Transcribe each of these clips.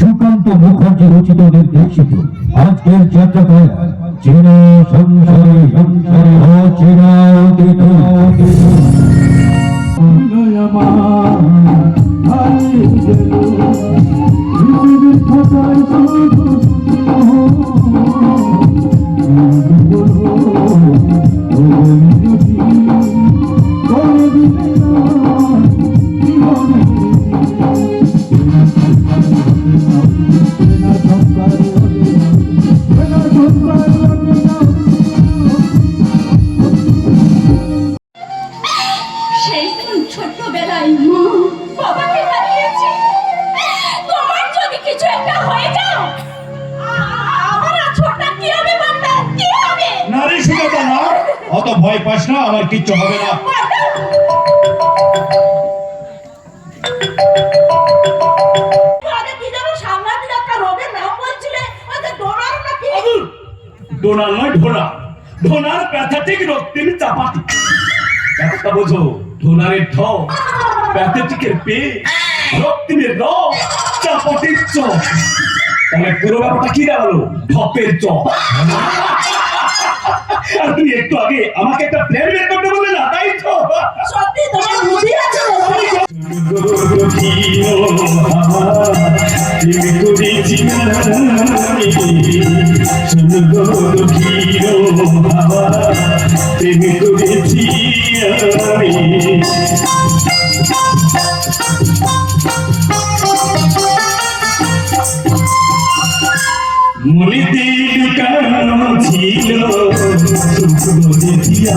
সুকান্ত মুখার্জি রচিত নির্দেশিত। আজকের যাত্রাপালা চেনা সংসারে সংসারে অচেনা অতীত। সেই ছোট্টবেলায় মা বাবাকে হারিয়েছি। তোমার যদি কিছু একটা হয়ে যাও আমার ছোটটা কি হবে বাবা কি হবে? নারী সুখতা না অত ভয় পাস না আমার কিচ্ছু হবে না। একটা ওই ডোনার নয় ঢোনা। ঢোনার প্যাথাটিক রক্তিম চাপাতি। ব্যাপারটা বোঝো। ঢোনারের ঢ প্যাথেটিকের পে রক্তিমের র চাপটির চ তাহলে পুরো ব্যাপারটা কি দাঁড়াল ঢপের চ আর তুমি একটু আগে আমাকে একটা প্ল্যান বের করতে বললে না তাই তো সত্যি তোমার বুদ্ধি আছে মনিতে লুকানো ছিল শুকনো দেখিয়া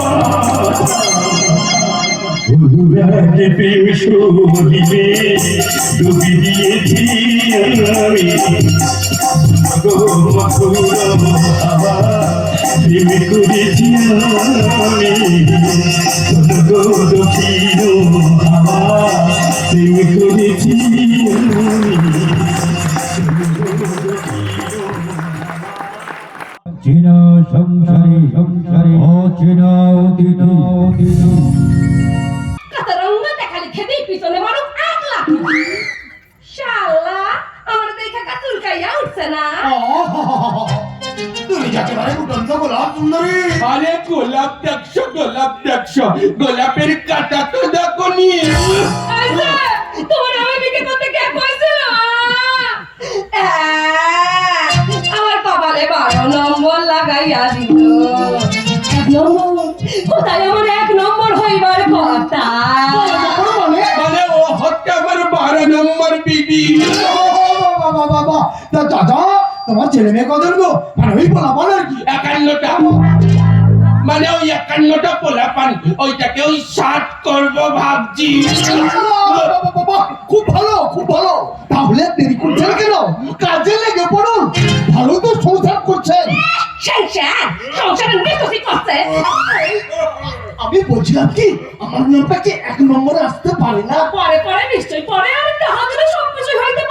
অনুরাগে প্রেম সরিয়ে ডুবি দিয়েছি আমি গো মধুরম হাওয়া প্রেম করেছি আমি গো দক্ষিণ হাওয়া প্রেম করেছি কোথায় আমার এক নম্বর হইবার কথা? মানে ও হচ্ছে আমার বারো নম্বর বিবি। বাবা বাবা তা দাদা তোমার ছেলে মেয়ে কজন গো মানে ওই বলা বল আর কি? একান্নটা। মানে ওই একান্নটা পোলাপান ওইটাকে ওই ষাট করব ভাবছি। খুব ভালো খুব ভালো। তাহলে দেরি করছেন কেন? কাজে লেগে পড়ুন। ভালো তো সংসার করছেন। সংসার সংসারের বিকশি করছে? আমি বলছিলাম কি আমার নামটা কি এক নম্বরে আসতে পারে না? পরে পরে নিশ্চয়ই পরে। আর একটা দিলে সব কিছু হইতে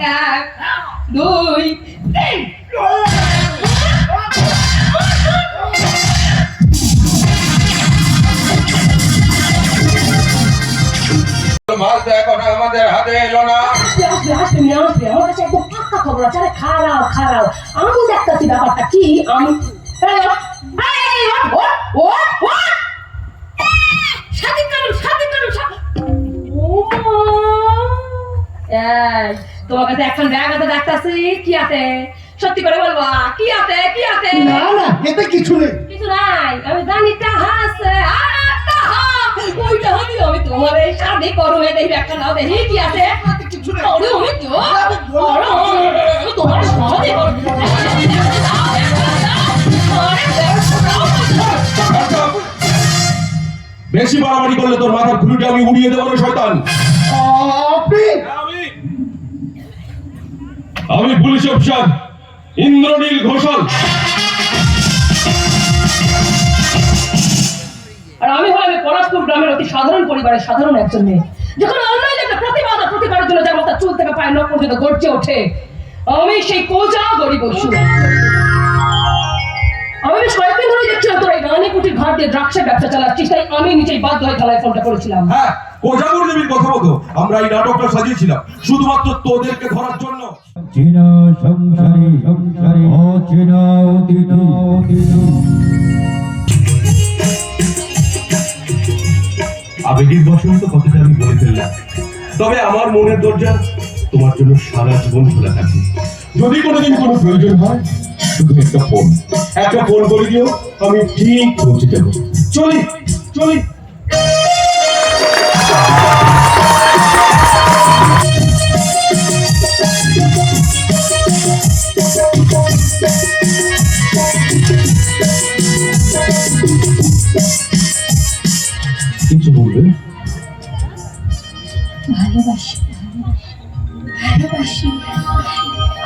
এক কি আছে? সত্যি করে বলবা কি আছে কি আছে? না না এতে কিছু নেই। কিছু নাই। আমি জানি আছে আমি তোমার এই শাদি করব এই দেখি একটা নাও দেখি কি আছে? কিছু নেই। ওরে আমি তো তোমার শাদি বেশি বাড়াবাড়ি করলে তোর মাথার খুলিটা আমি উড়িয়ে দেবো শয়তান। আপনি আমি পুলিশ অফিসার ইন্দ্রনীল ঘোষাল। আর আমি হলাম এই পলাশপুর গ্রামের অতি সাধারণ পরিবারের সাধারণ একজন মেয়ে। যখন অন্যায় একটা প্রতিবাদ আর প্রতিবাদের জন্য যেমন তার চুল থেকে নখ পর্যন্ত গর্জে ওঠে আমি সেই কোজা গরিব অসুর। আমি বেশ কয়েকদিন ধরে দেখছিলাম তোর এই রানী কুটির ঘাট দিয়ে ড্রাগসের ব্যবসা চালাচ্ছিস তাই আমি নিজেই বাধ্য হয়ে থালায় ফোনটা করেছিলাম। হ্যাঁ কোজাগর দেবীর কথা মতো আমরা এই নাটকটা সাজিয়েছিলাম শুধুমাত্র তোদেরকে ধরার জন্য। চেনা সংসারে সংসারে অচেনা অতীত। অতীত আবেগের বসন্ত কথাটা আমি বলে ফেললাম। তবে আমার মনের দরজা তোমার জন্য সারা জীবন খোলা থাকবে যদি কোনোদিন কোনো প্রয়োজন হয়, শুধু একটা ফোন। একটা ফোন করে দিও, আমি ঠিক পৌঁছে যাব। চলি চলি।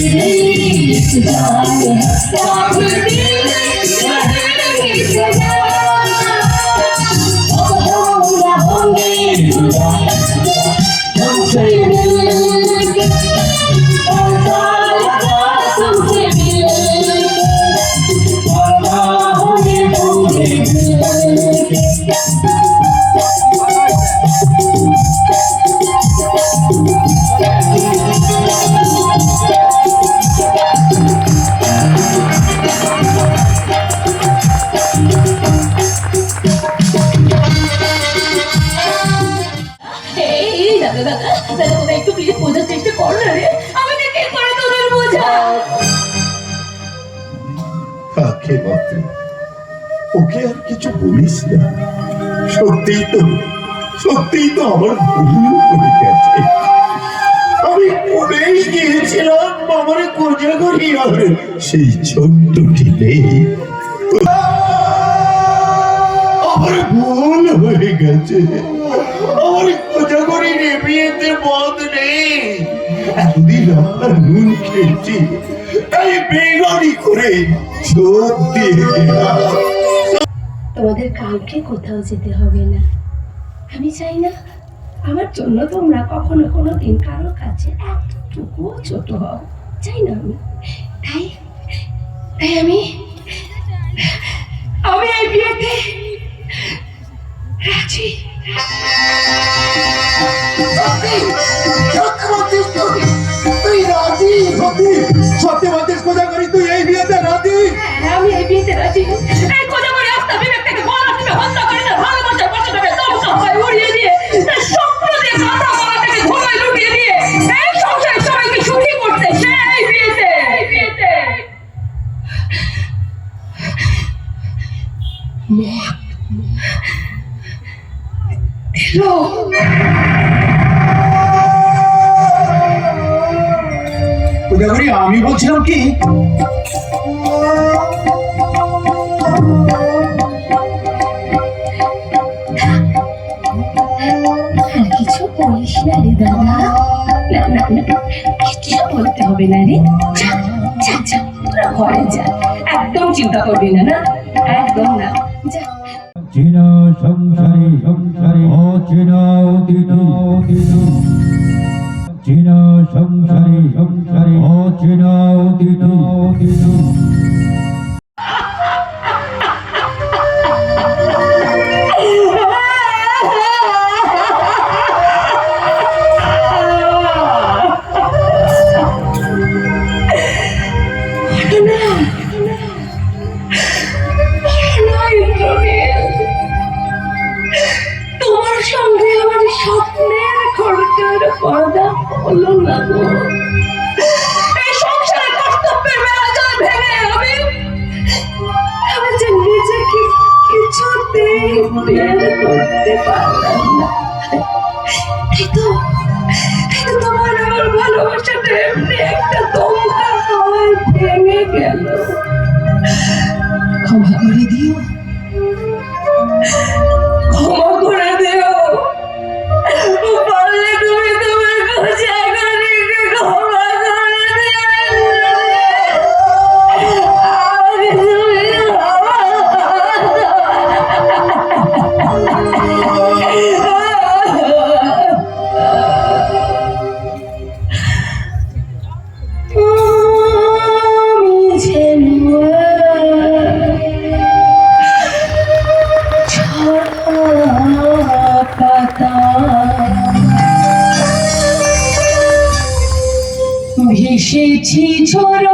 এই রে আমি না কে করে কাকে মাত্র ওকে আর কিছু বলিস না। সত্যিই তো সত্যিই তো আমার ভুল হয়ে গেছে। আমি ভুলেই গিয়েছিলাম আমার কোজাগরি আর সেই ছোট্টটি নেই। আমার ভুল হয়ে গেছে। আমার কোজাগরি বিয়েতে মত নেই। এতদিন নুন খেয়েছি। তাই বেগানি করে চোখ দিয়ে তোমাদের কাউকে কোথাও যেতে হবে না। আমি চাই না আমার জন্য তোমরা কখনো কোনো দিন কারও কাছে এতটুকু ছোট হও। চাই না আমি। তাই তাই আমি আমি এই বিয়েতে রাজি। সত্যি সত্যি। রাজি? সত্যি? সত্যি বলছিস কোজাগরি তুই এই বিয়েতে রাজি? হ্যাঁ, আমি এই বিয়েতে রাজি। এই করে থেকে বল করে না ভালোবাসার হয় উড়িয়ে দিয়ে তার সুখী করতে কোজাগরি আমি বলছিলাম কি? কিছু বলিস না রে দাদা। না না কিছু বলতে হবে না রে। যা যা যা। একদম চিন্তা করবি না না? একদম না। সংসারে সংসারে অচেনা অতীত অতীত বের করতে পারলাম না তাই তো তাই তো তোমার আমার ভালোবাসাটা। ভেসেছি ঝোড়ো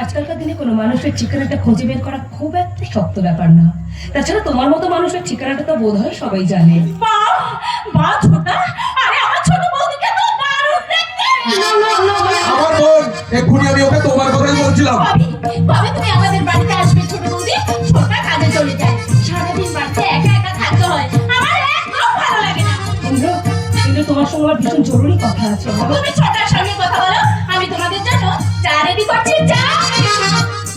আজকালকার দিনে কোনো মানুষের ঠিকানাটা খুঁজে বের করা খুব একটা শক্ত ব্যাপার না। তাছাড়া তোমার মতো মানুষের ঠিকানাটা তো বোধ হয় সবাই জানে। মা ছোটা। বলছিলাম ভাবি তুমি আমাদের বাড়িতে আসবে ছোট বৌদি? ছোটা কাজে চলে যায়। সারাদিন বাড়িতে একা একা থাকতে হয়। আমার একদম ভালো লাগে না। ইন্দ্র ইন্দ্র তোমার সঙ্গে আমার ভীষণ জরুরি কথা আছে তুমি ছোটার সঙ্গে কথা বলো। আমি তোমাদের জন্য চা রেডি করছি। চা!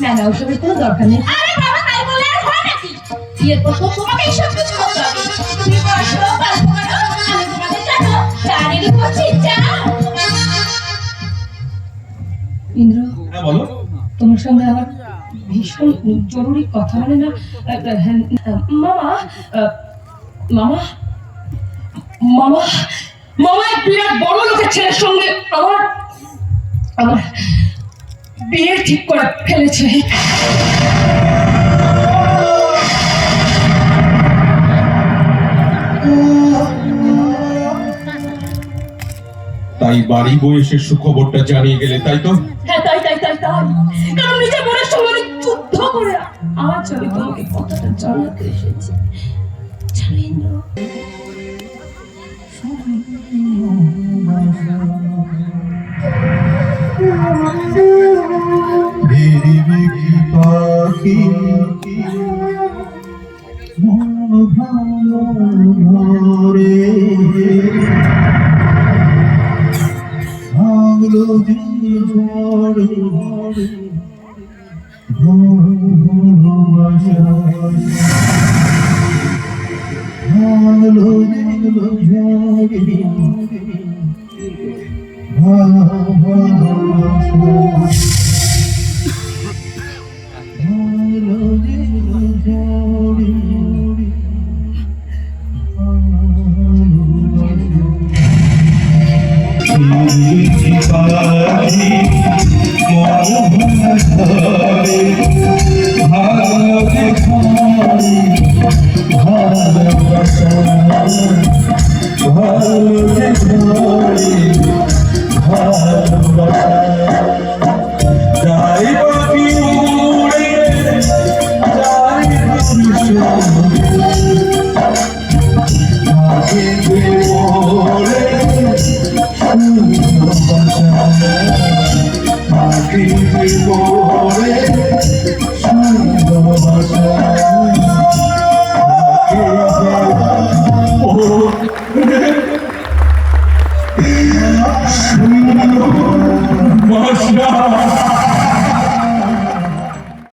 না না ওসবের কোনো দরকার নেই। আরে বাবা তাই বলে আর হয় নাকি? বিয়ের পর তো তোমাকে এইসব কিছু করতে হবে। তুমি বসো গল্প করো। আমি তোমাদের জন্য চা রেডি করছি। চা! ইন্দ্র হ্যাঁ বলো। সঙ্গে আমার ভীষণ জরুরি কথা মানে না হ্যাঁ, মামা মামা মামা মামা বিরাট বড় লোকের ছেলের সঙ্গে আমার আমার বিয়ে ঠিক করে ফেলেছে। তাই বাড়ি বয়সে সুখবরটা জানিয়ে গেলে তাই তো? কারণ নিজের মনের সঙ্গে যুদ্ধ আমার জন্য তোমাকে কথাটা জানাতে এসেছি জানো ঝড়ে যে ঝড়ে ভালোবাসা